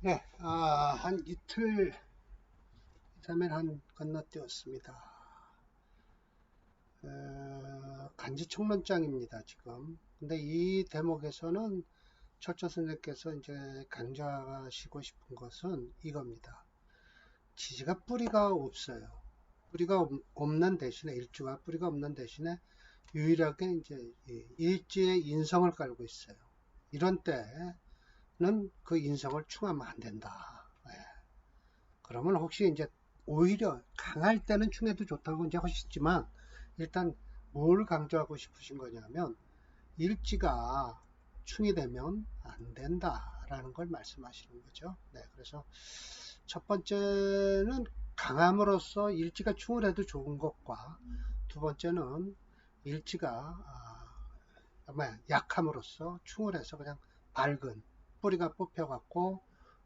네, 아, 한 이틀, 3일 한 건너뛰었습니다. 어, 간지 총론장입니다, 지금. 근데 이 대목에서는 철저 선생께서 이제 강조하시고 싶은 것은 이겁니다. 지지가 뿌리가 없어요. 뿌리가 없- 없는 대신에, 일주가 뿌리가 없는 대신에 유일하게 이제 이 일지의 인성을 깔고 있어요. 이런 때는 그 인성을 충하면 안 된다. 예. 그러면 혹시 이제 오히려 강할 때는 충해도 좋다고 이제 하시지만 일단 뭘 강조하고 싶으신 거냐면 일지가 충이 되면 안 된다라는 걸 말씀하시는 거죠. 네, 그래서 첫 번째는 강함으로써 일지가 충을 해도 좋은 것과 두 번째는 일지가 아, 약함으로써 충을 해서 그냥 밝은 뿌리가 뽑혀갖고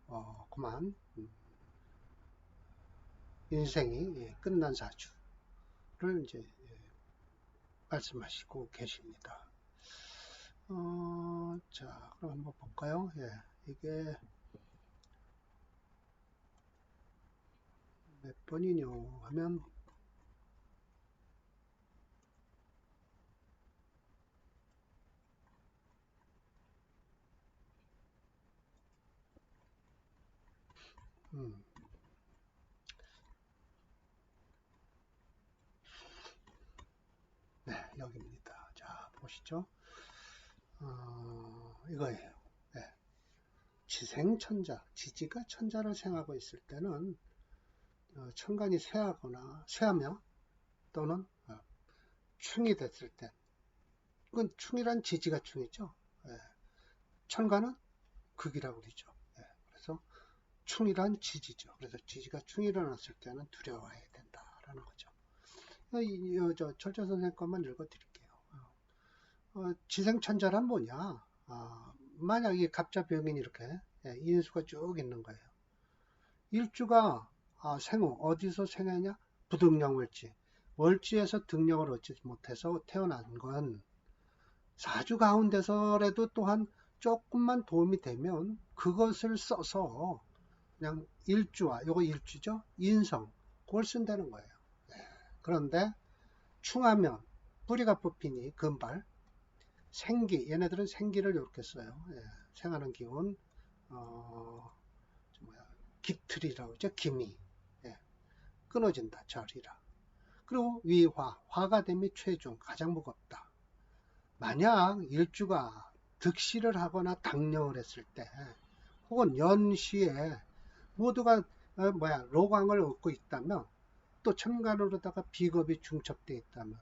어, 그만 음, 인생이 예, 끝난 사주를 이제 예, 말씀하시고 계십니다. 어, 자, 그럼 한번 볼까요? 예, 이게 몇 번이뇨 하면 음, 네, 여기입니다. 자, 보시죠. 어, 이거예요. 네. 지생천자, 지지가 천자를 생하고 있을 때는 어, 천간이 쇠하거나 쇠하며 또는 어, 충이 됐을 때 이건 충이란 지지가 충이죠. 예. 천간은 극이라고 그러죠. 충이란 지지죠. 그래서 지지가 충이 일어났을 때는 두려워해야 된다라는 거죠. 어, 이, 어, 저 철저 선생 것만 읽어드릴게요. 어, 어, 지생천자란 뭐냐? 아, 만약 이 갑자병인 이렇게 예, 인수가 쭉 있는 거예요. 일주가 아, 생후 어디서 생했냐? 부등령 월지. 월지에서 등령을 얻지 못해서 태어난 건 사주 가운데서라도 또한 조금만 도움이 되면 그것을 써서 그냥 일주와 요거 일주죠? 인성. 그걸 쓴다는 거예요. 네. 그런데 충하면 뿌리가 뽑히니 금발 생기 얘네들은 생기를 이렇게 써요. 예. 생하는 기운 어, 뭐야 기틀이라고 그죠? 기미. 예. 끊어진다 절이라. 그리고 위화 화가 됨이 최종 가장 무겁다. 만약 일주가 득실을 하거나 당령을 했을 때 혹은 연시에 모두가 어, 뭐야 로광을 얻고 있다면 또 천간으로다가 비겁이 중첩되어 있다면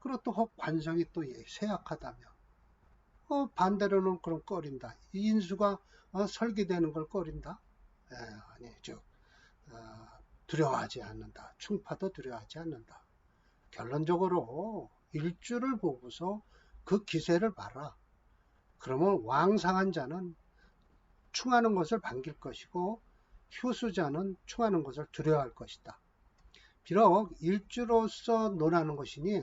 그리고 또혹 관성이 또 쇠약하다면 어, 반대로는 그럼 꺼린다. 인수가 어, 설계되는 걸 꺼린다? 에, 아니 즉 어, 두려워하지 않는다. 충파도 두려워하지 않는다. 결론적으로 일주를 보고서 그 기세를 봐라. 그러면 왕상한 자는 충하는 것을 반길 것이고 효수자는 충하는 것을 두려워할 것이다. 비록 일주로서 논하는 것이니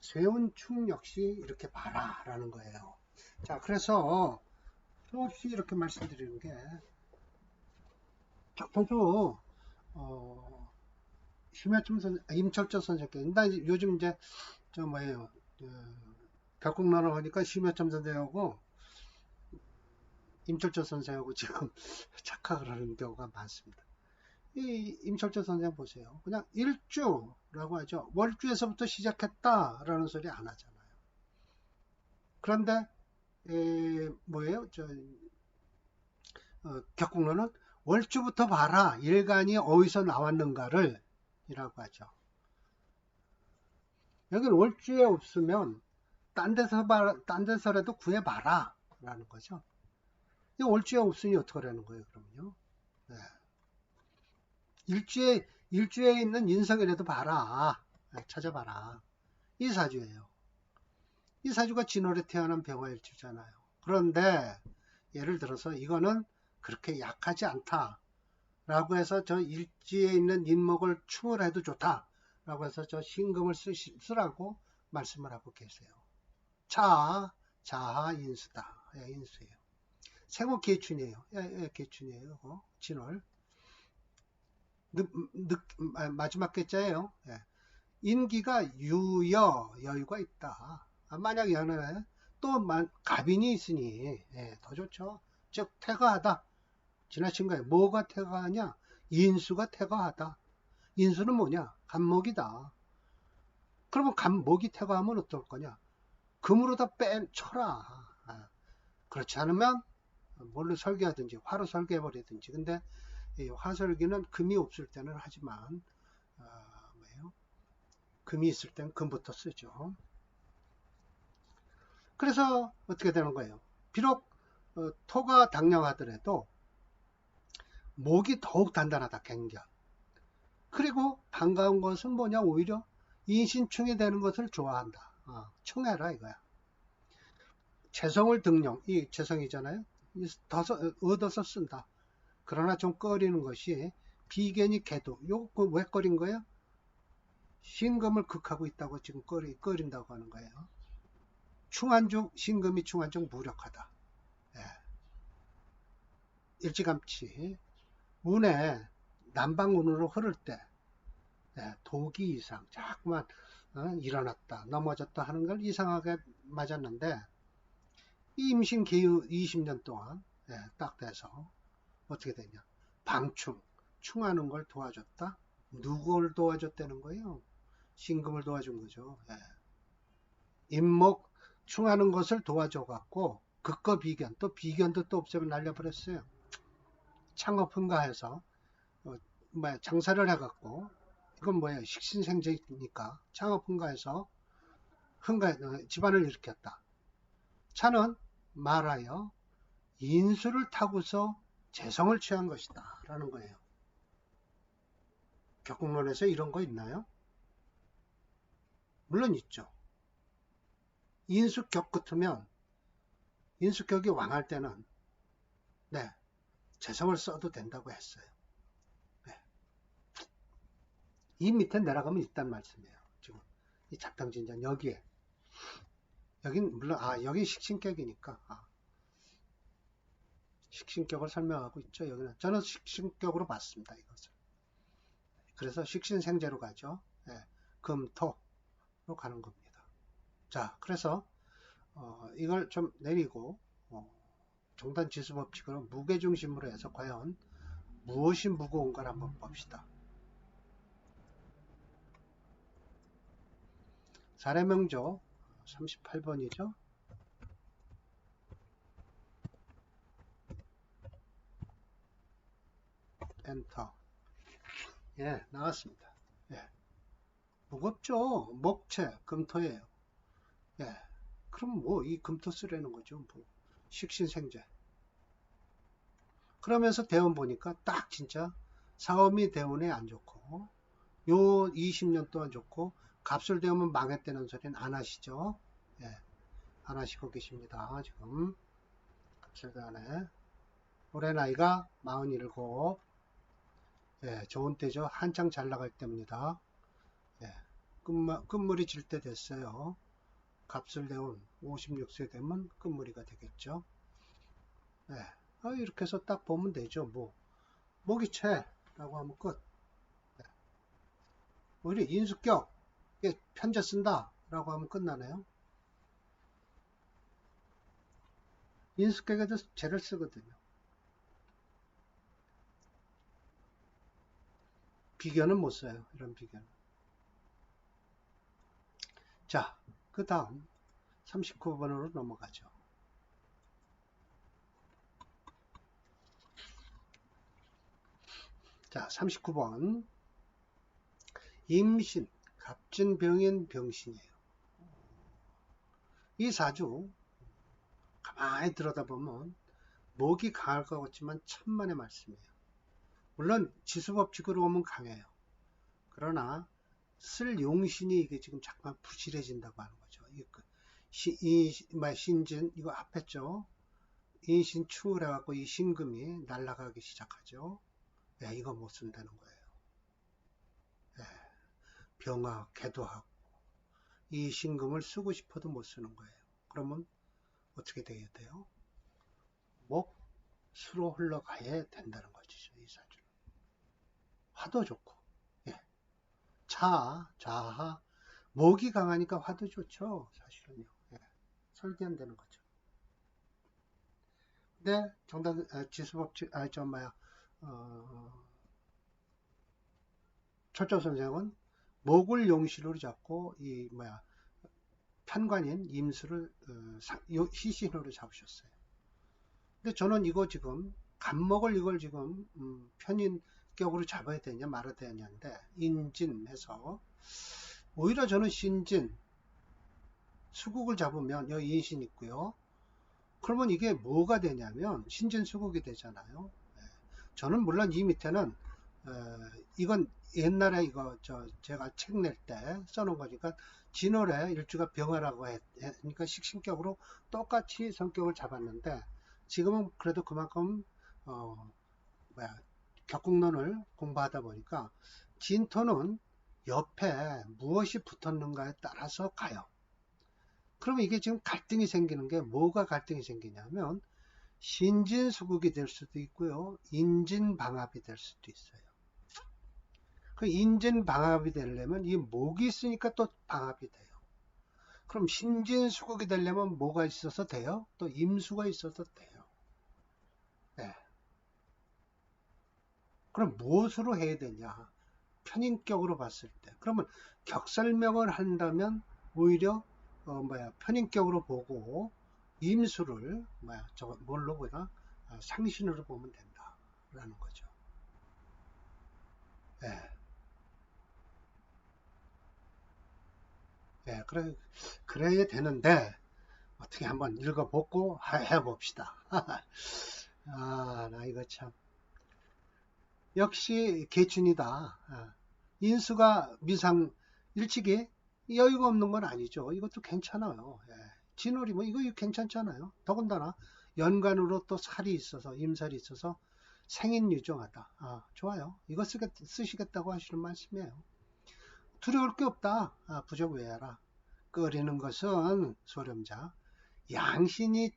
세운충 역시 이렇게 봐라 라는 거예요. 자, 그래서 수없이 이렇게 말씀드리는 게 적통수 어, 심야점 선 임철저 선생께 나 요즘 이제 저 뭐예요 어, 격국론을 하니까 심야점 선생하고 임철조 선생하고 지금 착각을 하는 경우가 많습니다. 이 임철조 선생 보세요. 그냥 일주라고 하죠. 월주에서부터 시작했다라는 소리 안 하잖아요. 그런데 에, 뭐예요? 저 어, 격국론은 월주부터 봐라. 일간이 어디서 나왔는가를 이라고 하죠. 여기는 월주에 없으면 딴 데서 봐, 딴 데서라도 구해봐라. 라는 거죠. 이 월주에 없으니 어떡하라는 거예요, 그러면요? 네. 일주에, 일주에 있는 인성이라도 봐라. 네, 찾아봐라. 이 사주예요. 이 사주가 진월에 태어난 병화일주잖아요. 그런데, 예를 들어서 이거는 그렇게 약하지 않다. 라고 해서 저 일지에 있는 인목을 충을 해도 좋다. 라고 해서 저 신금을 쓰시, 쓰라고 말씀을 하고 계세요. 자, 자하 인수다. 예, 인수예요. 생호 개춘이에요. 예, 예, 개춘이에요. 어, 진월. 늦, 늦, 마- 마지막 개자예요. 예. 인기가 유여 여유가 있다. 아, 만약 연애 또 만, 갑인이 있으니 예, 더 좋죠. 즉 태가하다. 지나친 거예요. 뭐가 태가하냐? 인수가 태가하다. 인수는 뭐냐? 간목이다. 그러면 간목이 태가하면 어떨 거냐? 금으로 다뺀 쳐라. 아, 그렇지 않으면 뭘로 설계하든지 화로 설계해 버리든지. 근데 이 화설기는 금이 없을 때는 하지만 아, 뭐예요? 금이 있을 때는 금부터 쓰죠. 그래서 어떻게 되는 거예요? 비록 어, 토가 당량하더라도 목이 더욱 단단하다 갱견. 그리고 반가운 것은 뭐냐 오히려 인신충이 되는 것을 좋아한다. 어, 충해라 이거야. 재성을 등용, 이 재성이잖아요. 더 얻어서 쓴다. 그러나 좀 꺼리는 것이 비견이 개도. 요거 왜 꺼린 거예요? 신금을 극하고 있다고 지금 꺼리, 꺼린다고 하는 거예요. 충한중, 신금이 충한중 무력하다. 예. 일찌감치 운에 남방운으로 흐를 때 예, 도기 이상 자꾸만 어, 일어났다 넘어졌다 하는 걸 이상하게 맞았는데 이 임신 개유 20년 동안 예, 딱 돼서 어떻게 되냐. 방충 충하는 걸 도와줬다? 누구를 도와줬다는 거예요? 신금을 도와준 거죠. 예. 임목 충하는 것을 도와줘 갖고 극과 비견 또 비견도 또 없애면 날려버렸어요. 창업 흥가해서 어, 뭐 장사를 해갖고 이건 뭐예요? 식신생제니까 창업 흥가해서 흥가 어, 집안을 일으켰다. 차는 말하여 인수를 타고서 재성을 취한 것이다 라는 거예요 격국론에서 이런 거 있나요? 물론 있죠 인수격 같으면 인수격이 왕할 때는 네 재성을 써도 된다고 했어요. 네. 이 밑에 내려가면 있단 말씀이에요. 지금 이 잡탕진전 여기에 여긴 물론 아 여기 식신격이니까 아. 식신격을 설명하고 있죠. 여기는 저는 식신격으로 봤습니다. 이것을 그래서 식신생제로 가죠. 네. 금토로 가는 겁니다. 자 그래서 어, 이걸 좀 내리고 어, 종단 지수 법칙으로 무게 중심으로 해서 과연 무엇이 무거운가 한번 봅시다. 사례명조 38번이죠. 엔터. 예, 나왔습니다. 예. 무겁죠? 목체, 금토예요. 예. 그럼 뭐 이 금토 쓰려는 거죠. 뭐. 식신생제. 그러면서 대원 보니까 딱 진짜 사업이 대원에 안 좋고 요 20년 동안 좋고 대우면 망했다는 소리는 안 하시죠. 예, 안 하시고 계십니다. 지금 대원에 올해 나이가 47 예, 좋은 때죠. 한창 잘 나갈 때입니다. 예, 끝물이 질 때 됐어요. 내온 56세 되면 끝물이가 되겠죠. 네. 아, 이렇게 해서 딱 보면 되죠. 뭐 모기채라고 하면 끝. 네. 오히려 인수격 편제 쓴다 라고 하면 끝나네요. 인수격에도 죄를 쓰거든요. 비견은 못 써요. 이런 비견. 자, 그 다음 39번으로 넘어가죠. 자, 39번. 임신, 갑진병인 병신이에요. 이 사주, 가만히 들여다보면, 목이 강할 것 같지만 천만의 말씀이에요. 물론, 지수법칙으로 보면 강해요. 그러나, 쓸 용신이 이게 지금 잠깐 부실해진다고 하는 거죠. 뭐, 신진, 이거 합했죠. 인신 추월 해갖고 이 신금이 날아가기 시작하죠. 야, 이거 못 쓴다는 거예요. 예, 병화, 개도하고, 이 신금을 쓰고 싶어도 못 쓰는 거예요. 그러면 어떻게 돼야 돼요? 목, 수로 흘러가야 된다는 거죠. 이 사주는. 화도 좋고, 예. 자, 자하, 목이 강하니까 화도 좋죠. 사실은요. 예. 설계한다는 거죠. 근데 정답, 아, 지수법칙, 아, 저, 뭐야, 어, 철조 선생은 목을 용시로 잡고, 이, 뭐야, 편관인 임수를 어, 희신으로 잡으셨어요. 근데 저는 이거 지금 간목을 이걸 지금 음, 편인격으로 잡아야 되냐 말아야 되냐인데 인진해서 오히려 저는 신진 수국을 잡으면 여기 인신 있고요. 그러면 이게 뭐가 되냐면 신진 수국이 되잖아요. 네. 저는 물론 이 밑에는 어, 이건 옛날에 이거 저 제가 책 낼 때 써놓은 거니까 진월에 일주가 병화라고 했으니까 식신격으로 똑같이 성격을 잡았는데 지금은 그래도 그만큼 어 뭐야 격국론을 공부하다 보니까 진토는 옆에 무엇이 붙었는가에 따라서 가요. 그러면 이게 지금 갈등이 생기는 게 뭐가 갈등이 생기냐면 신진수국이 될 수도 있고요. 인진방합이 될 수도 있어요. 그 인진방합이 되려면 이 목이 있으니까 또 방합이 돼요. 그럼 신진수국이 되려면 뭐가 있어서 돼요? 또 임수가 있어서 돼요. 네. 그럼 무엇으로 해야 되냐? 편인격으로 봤을 때. 그러면 격설명을 한다면 오히려 어 뭐야 편인격으로 보고 임수를 뭐야 저 뭘로 보나 아, 상신으로 보면 된다라는 거죠. 예. 네. 예, 그래, 그래야 되는데, 어떻게 한번 읽어보고 해봅시다. 아, 나 이거 참. 역시 개춘이다. 아, 인수가 미상 일찍이 여유가 없는 건 아니죠. 이것도 괜찮아요. 예. 진월이 뭐 이거 괜찮잖아요. 더군다나 연간으로 또 살이 있어서 임살이 있어서 생인 유정하다. 아, 좋아요. 이거 쓰겠, 쓰시겠다고 하시는 말씀이에요. 두려울 게 없다. 아, 부적 외하라. 끓이는 것은 소렴자. 양신이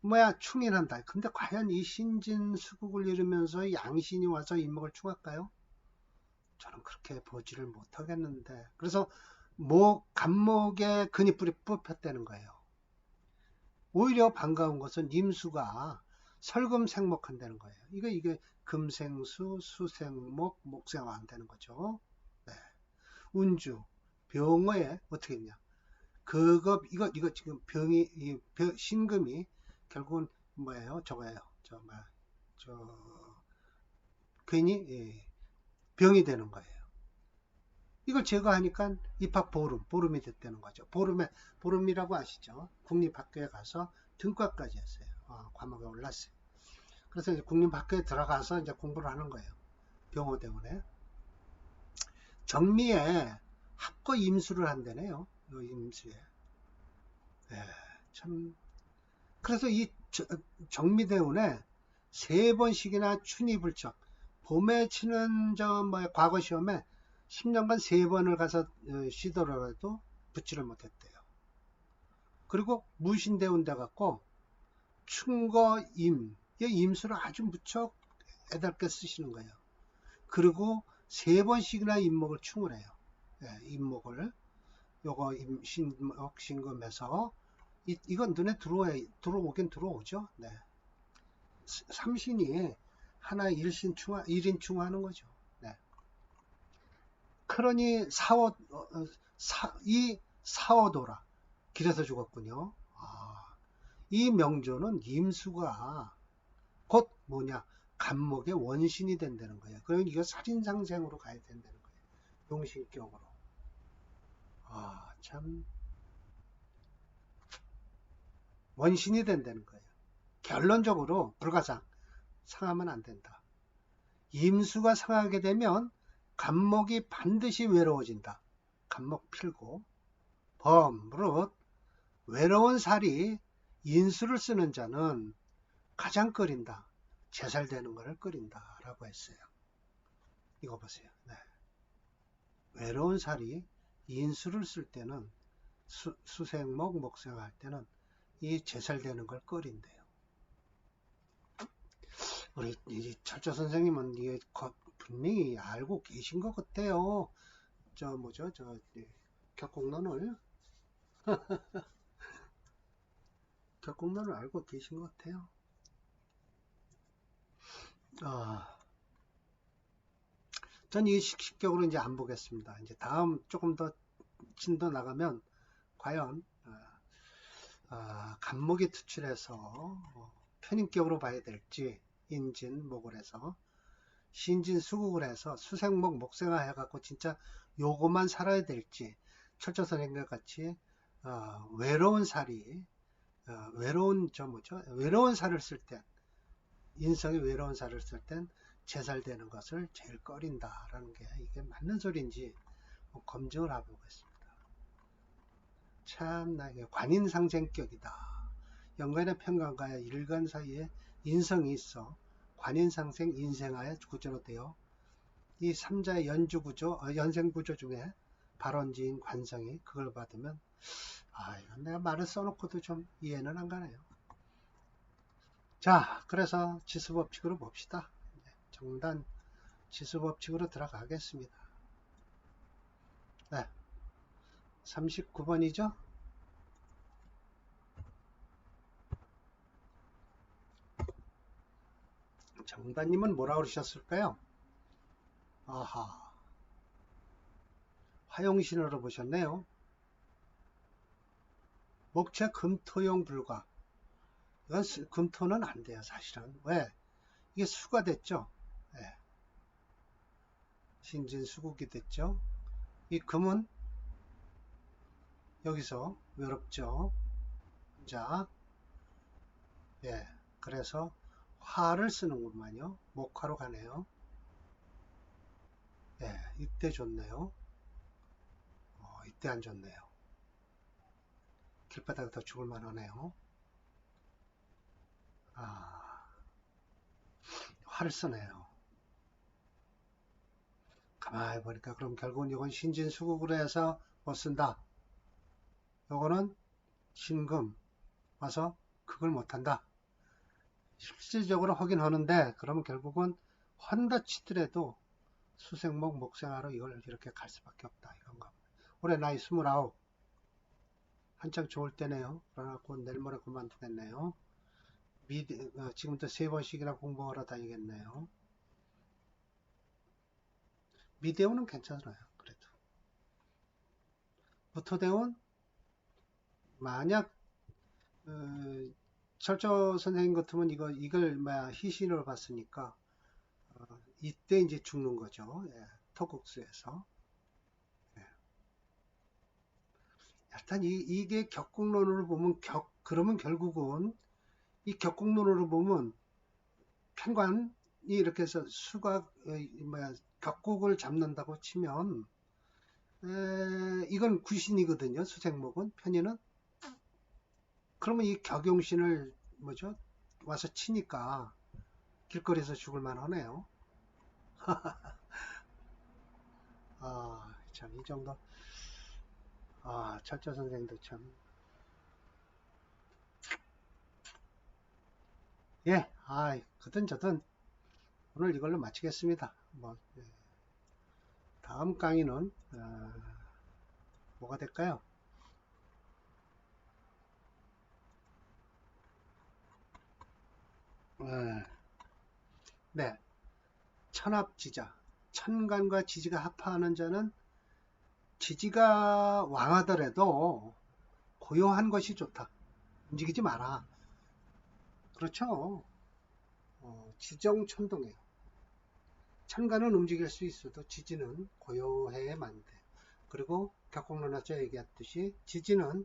뭐야 충인한다. 근데 과연 이 신진 수국을 이루면서 양신이 와서 인목을 충할까요? 저는 그렇게 보지를 못하겠는데 그래서 목 간목에 근이뿔이 뽑혔다는 거예요. 오히려 반가운 것은 임수가 설금 생목한다는 거예요. 이거 이게 금생수, 수생목, 목생화 한다는 거죠. 네. 운주, 병어에 어떻게 했냐? 그거 이거 이거 지금 병이 이 병, 신금이 결국은 뭐예요? 저거예요. 저 뭐야? 저 괜히 예, 병이 되는 거예요. 이걸 제거하니까 입학 보름, 보름이 됐다는 거죠. 보름에 보름이라고 아시죠? 국립학교에 가서 등과까지 했어요. 어, 과목에 올랐어요. 그래서 이제 국립학교에 들어가서 이제 공부를 하는 거예요. 병호 때문에. 정미에 합거 임수를 한다네요. 임수에. 예, 참 그래서 이 정미대운에 세 번씩이나 춘이불척 봄에 치는 저 뭐 과거 시험에 10년간 세 번을 가서 어, 시도를 해도 붙지를 못했대요. 그리고 무신대운 돼 갖고 충거임 이 임수를 아주 무척 애달게 쓰시는 거예요. 그리고 세 번씩이나 임목을 충을 해요. 예, 임목을 요거 임 신목 신금에서 이, 이건 눈에 들어와, 들어오긴 들어오죠. 네. 삼신이 하나 일신 충하, 일인 충하는 거죠. 네. 그러니 사오, 어, 사, 이 사오도라. 길에서 죽었군요. 아, 이 명조는 임수가 곧 뭐냐, 감목의 원신이 된다는 거예요. 그러니 이거 살인상생으로 가야 된다는 거예요. 용신격으로. 아, 참. 원신이 된다는 거예요. 결론적으로 불가상 상하면 안 된다. 임수가 상하게 되면 간목이 반드시 외로워진다. 간목 필고 범, 무릇 외로운 살이 인수를 쓰는 자는 가장 끓인다. 제살되는 것을 끓인다. 라고 했어요. 이거 보세요. 네. 외로운 살이 인수를 쓸 때는 수, 수생목, 목생할 때는 이 제살되는 걸 끓인대요. 우리 이 철저 선생님은 이게 거- 분명히 알고 계신 것 같아요. 저 뭐죠, 저 예, 격공론을 격공론을 알고 계신 것 같아요. 아, 전이 식식격으로 이제 안 보겠습니다. 이제 다음 조금 더 진도 나가면 과연 아, 아, 간목이 투출해서 어, 편인격으로 봐야 될지 인진 목을 해서 신진 수국을 해서 수생목 목생화 해갖고 진짜 요것만 살아야 될지 철저 선생과 같이 어, 외로운 살이 어, 외로운 저 뭐죠 외로운 살을 쓸땐 인성이 외로운 살을 쓸땐 제살되는 것을 제일 꺼린다라는 게 이게 맞는 소리인지 뭐 검증을 해보겠습니다. 참나 이게 관인상생격이다. 연간의 평간과 일간 사이에 인성이 있어 관인상생 인생하에 구조로 되어 이 삼자의 연주구조, 어, 연생구조 중에 발원지인 관성이 그걸 받으면 아 이건 내가 말을 써놓고도 좀 이해는 안 가네요. 자 그래서 지수법칙으로 봅시다. 정단 지수법칙으로 들어가겠습니다. 네, 39번이죠? 정단님은 뭐라 그러셨을까요? 아하. 화용신호로 보셨네요. 목체 금토용 불가. 이건 수- 금토는 안 돼요, 사실은. 왜? 이게 수가 됐죠? 예. 신진 수국이 됐죠? 이 금은 여기서 외롭죠? 자, 예. 그래서 화를 쓰는구만요. 목화로 가네요. 예, 이때 좋네요. 어, 이때 안 좋네요. 길바닥에 더 죽을 만하네요. 아, 화를 쓰네요. 가만히 보니까 그럼 결국은 이건 신진수국으로 해서 못 쓴다. 요거는 신금 와서 그걸 못한다. 실질적으로 하긴 하는데 그러면 결국은 헌다 치더라도 수생목 목생하로 이걸 이렇게 갈 수밖에 없다 이건가 올해 나이 29 한창 좋을 때네요 그러나 곧 내일 모레 그만두겠네요 미디, 어, 지금부터 세 번씩이나 공부하러 다니겠네요 미대원은 괜찮아요 그래도 무토대원 만약 어, 철저 선생님 같으면 이거 이걸 희신으로 봤으니까 어, 이때 이제 죽는 거죠. 예, 토국수에서. 예. 일단 이, 이게 격국론으로 보면 격 그러면 결국은 이 격국론으로 보면 편관이 이렇게 해서 수가 어, 이 뭐야 격국을 잡는다고 치면 에, 이건 구신이거든요. 수생목은 편의는 그러면 이 격용신을 뭐죠? 와서 치니까 길거리에서 죽을 만하네요. 아, 참, 이 정도. 아, 철저 선생도 참. 예, 아, 그든 저든 오늘 이걸로 마치겠습니다. 뭐, 예. 다음 강의는, 어, 뭐가 될까요? 예. 네. 천합지자. 천간과 지지가 합하는 자는 지지가 왕하더라도 고요한 것이 좋다. 움직이지 마라. 그렇죠. 어, 지정 천동이에요. 천간은 움직일 수 있어도 지지는 고요해야만 돼. 그리고 격공론에서 얘기했듯이 지지는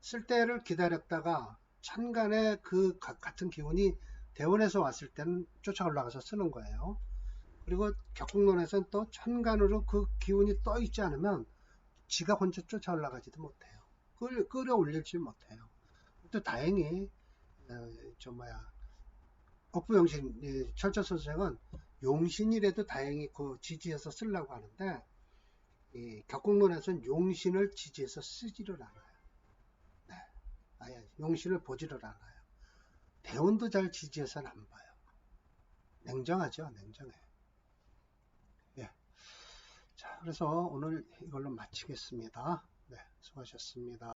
쓸 때를 기다렸다가 천간의 그 같은 기운이 대원에서 왔을 때는 쫓아 올라가서 쓰는 거예요. 그리고 격국론에서는 또 천간으로 그 기운이 떠 있지 않으면 지가 혼자 쫓아 올라가지도 못해요. 끌, 끌어올릴지 못해요. 또 다행히 어, 저 뭐야 억부용신 철저 선생은 용신이라도 다행히 그 지지해서 쓰려고 하는데 이 격국론에서는 용신을 지지해서 쓰지를 않아요. 네. 아예 용신을 보지를 않아요. 대원도 잘 지지해서는 안 봐요. 냉정하죠. 냉정해. 예. 자, 그래서 오늘 이걸로 마치겠습니다. 네, 수고하셨습니다.